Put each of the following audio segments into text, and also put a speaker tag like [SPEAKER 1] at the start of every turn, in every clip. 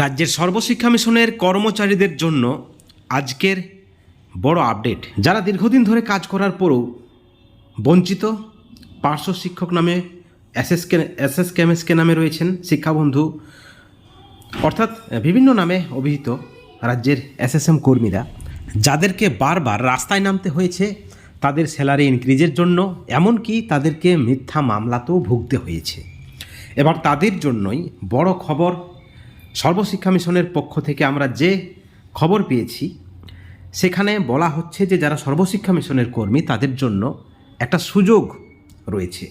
[SPEAKER 1] রাজ্যের সর্বশিক্ষা মিশনের কর্মচারীদের জন্য আজকের বড় আপডেট। যারা দীর্ঘদিন ধরে কাজ করার পরও বঞ্চিত, পার্শ্ব শিক্ষক নামে এসএসকে এসএস কেমএসকে নামে রয়েছেন শিক্ষাবন্ধু, অর্থাৎ বিভিন্ন নামে অভিহিত রাজ্যের এসএসএম কর্মীরা, যাদেরকে বারবার রাস্তায় নামতে হয়েছে, তাদের স্যালারি ইনক্রিজের জন্য, এমনকি তাদেরকে মিথ্যা মামলাতেও ভুগতে হয়েছে। এবার তাদের জন্যই বড় খবর সর্বশিক্ষা মিশনের পক্ষ থেকে আমরা যে খবর পেয়েছি, সেখানে বলা হচ্ছে যে যারা সর্বশিক্ষা মিশনের কর্মী, তাদের জন্য একটা সুযোগ রয়েছে।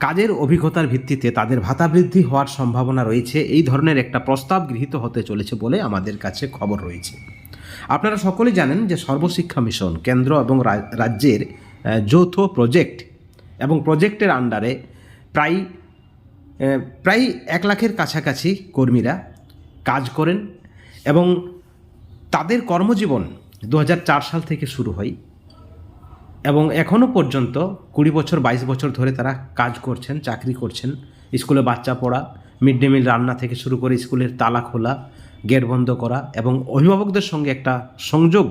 [SPEAKER 1] কাজের অভিজ্ঞতার ভিত্তিতে তাদের ভাতা বৃদ্ধি হওয়ার সম্ভাবনা রয়েছে। এই ধরনের একটা প্রস্তাব গৃহীত হতে চলেছে বলে আমাদের কাছে খবর রয়েছে। আপনারা সকলেই জানেন যে সর্বশিক্ষা মিশন কেন্দ্র এবং রাজ্যের যৌথ প্রজেক্ট এবং প্রজেক্টের আন্ডারে প্রায় প্রায় এক লাখের কাছাকাছি কর্মীরা কাজ করেন এবং তাদের কর্মজীবন দু হাজার চার সাল থেকে শুরু হয় এবং এখনও পর্যন্ত কুড়ি বছর, বাইশ বছর ধরে তারা কাজ করছেন, চাকরি করছেন। স্কুলে বাচ্চা পড়া, মিড ডে মিল রান্না থেকে শুরু করে স্কুলের তালা খোলা, গেট বন্ধ করা এবং অভিভাবকদের সঙ্গে একটা সংযোগ,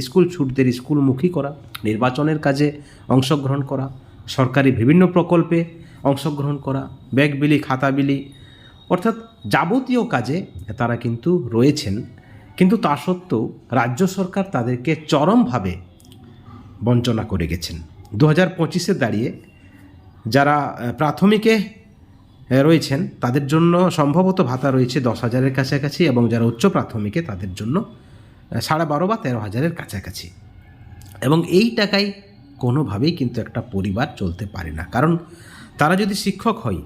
[SPEAKER 1] স্কুল ছুটদের স্কুলমুখী করা, নির্বাচনের কাজে অংশগ্রহণ করা, সরকারি বিভিন্ন প্রকল্পে অংশগ্রহণ করা, ব্যাগ বিলি, খাতা বিলি অর্থাৎ যাবতীয় কাজে তারা কিন্তু রয়েছেন। কিন্তু তা সত্ত্বেও রাজ্য সরকার তাদেরকে চরমভাবে বঞ্চনা করে গেছেন। দু হাজার পঁচিশে দাঁড়িয়ে যারা প্রাথমিকে রয়েছেন, তাদের জন্য সম্ভবত ভাতা রয়েছে দশ হাজারের কাছাকাছি এবং যারা উচ্চ প্রাথমিকে, তাদের জন্য সাড়ে বারো বা তেরো হাজারের কাছাকাছি। এবং এই টাকায় কোনোভাবেই কিন্তু একটা পরিবার চলতে পারে না। কারণ তারা যদি শিক্ষক হয়,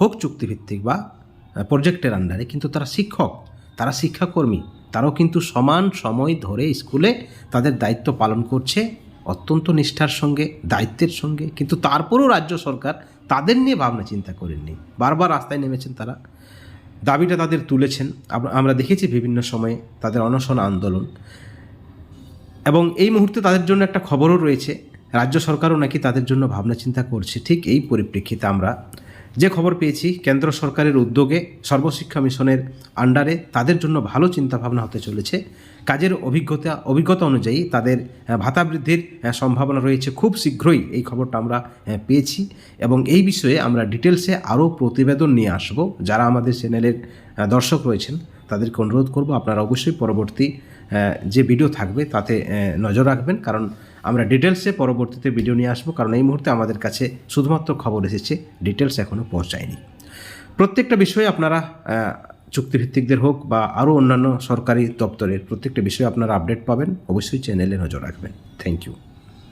[SPEAKER 1] হোক চুক্তিভিত্তিক বা প্রজেক্টের আন্ডারে কিন্তু তারা শিক্ষক, তারা শিক্ষাকর্মী, তারাও কিন্তু সমান সময় ধরে স্কুলে তাদের দায়িত্ব পালন করছে, অত্যন্ত নিষ্ঠার সঙ্গে, দায়িত্বের সঙ্গে, কিন্তু তারপরেও রাজ্য সরকার তাদের নিয়ে ভাবনা চিন্তা করেননি। বারবার রাস্তায় নেমেছেন তারা। দাবিটা তাদের তুলেছেন। আমরা- দেখেছি বিভিন্ন সময়ে তাদের অনশন আন্দোলন। এবং এই মুহূর্তে তাদের জন্য একটা খবরও রয়েছে। রাজ্য সরকারও নাকি তাদের জন্য ভাবনা চিন্তা করছে। ঠিক এই পরিপ্রেক্ষিতে আমরা যে খবর পেয়েছি, কেন্দ্র সরকারের উদ্যোগে সর্বশিক্ষা মিশনের আন্ডারে তাদের জন্য ভালো চিন্তা ভাবনা হতে চলেছে। কাজের অভিজ্ঞতা অভিজ্ঞতা অনুযায়ী তাদের ভাতা বৃদ্ধির সম্ভাবনা রয়েছে। খুব শীঘ্রই এই খবরটা আমরা পেয়েছি এবং এই বিষয়ে আমরা ডিটেলসে আরও প্রতিবেদন নিয়ে আসব। যারা আমাদের চ্যানেলের দর্শক রয়েছেন, তাদেরকে অনুরোধ করব আপনারা অবশ্যই পরবর্তী যে ভিডিও থাকবে তাতে নজর রাখবেন। কারণ আমরা ডিটেলসে পরবর্তীতে ভিডিও নিয়ে আসব, কারণ এই মুহূর্তে আমাদের কাছে শুধুমাত্র খবর এসেছে, ডিটেলস এখনও পৌঁছায়নি। প্রত্যেকটা বিষয়ে আপনারা চুক্তিভিত্তিকদের হোক বা আরও অন্যান্য সরকারি দপ্তরের প্রত্যেকটা বিষয়ে আপনারা আপডেট পাবেন। অবশ্যই চ্যানেলে নজর রাখবেন। Thank you